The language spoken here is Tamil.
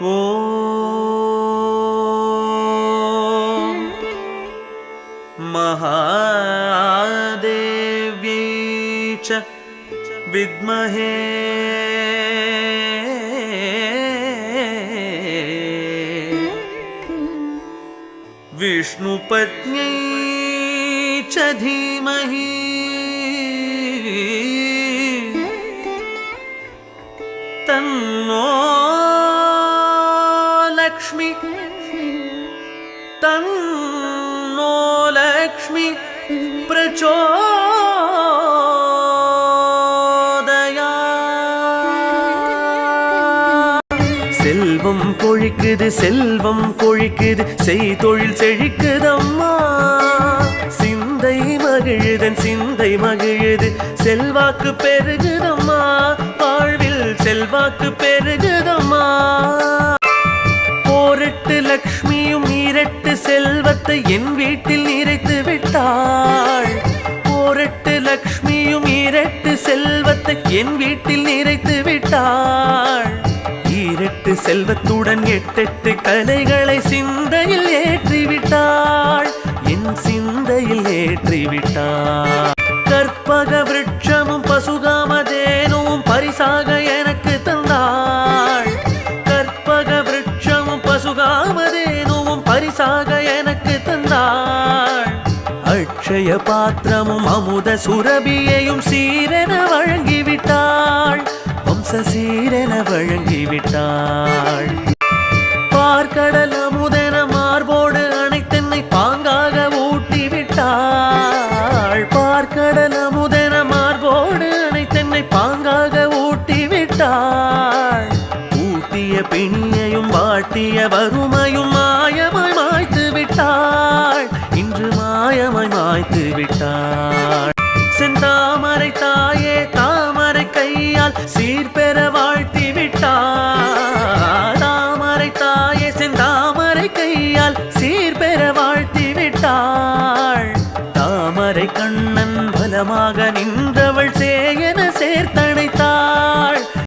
ॐ महादेव्यै च विद्महे विष्णुपत्न्यै च धीमहि तन्नो தன்னோலக்ஷ்மி தன்னோலக்ஷ்மி பிரச்சோதயா. செல்வம் கொழிக்குது செல்வம் கொழிக்குது செய்தொழில் செழிக்குதம்மா. சிந்தை மகிழுதன் சிந்தை மகிழுது செல்வாக்கு பெருகுதம்மா. வாழ்வில் செல்வாக்கு பெருகுதம்மா. என் வீட்டில் நிறைத்து விட்டாள். போரட்டு லக்ஷ்மியும் இரட்டு செல்வத்தை என் வீட்டில் நிறைத்து விட்டாள். இரட்டு செல்வத்துடன் எட்டெட்டு கலைகளை சிந்தையில் ஏற்றிவிட்டாள். என் சிந்தையில் ஏற்றிவிட்டாள். கற்பக விருட்சமும் பசுகாமதேனும் பரிசாக எனக்கு தந்தாள். கற்பக விருட்சமும் பசுகாமதேனும் பரிசாக அக்ஷய பாத்திரமும் அமுத சுரபியையும் சீரென வழங்கிவிட்டாள். வம்ச சீரென வழங்கிவிட்டாள். பார்க்கடல் அமுதன மார்போடு அனைத்தென்னை பாங்காக ஊட்டிவிட்டாள். பார்க்கடல் அமுதன மார்போடு அனைத்தென்னை பாங்காக ஊட்டிவிட்டாள். ஊட்டிய பிணியையும் வாட்டிய வறுமையும் மாயமாய் விட்டாள். இன்று மாயமாய் மாய்த்து விட்டாள். செந்தாமரை தாயே தாமரை கையால் சீர்பெற வாழ்த்தி விட்டாள். தாமரை தாயே செந்தாமரை கையால் சீர்பெற வாழ்த்தி விட்டாள். தாமரை கண்ணன் பலமாக நின்ற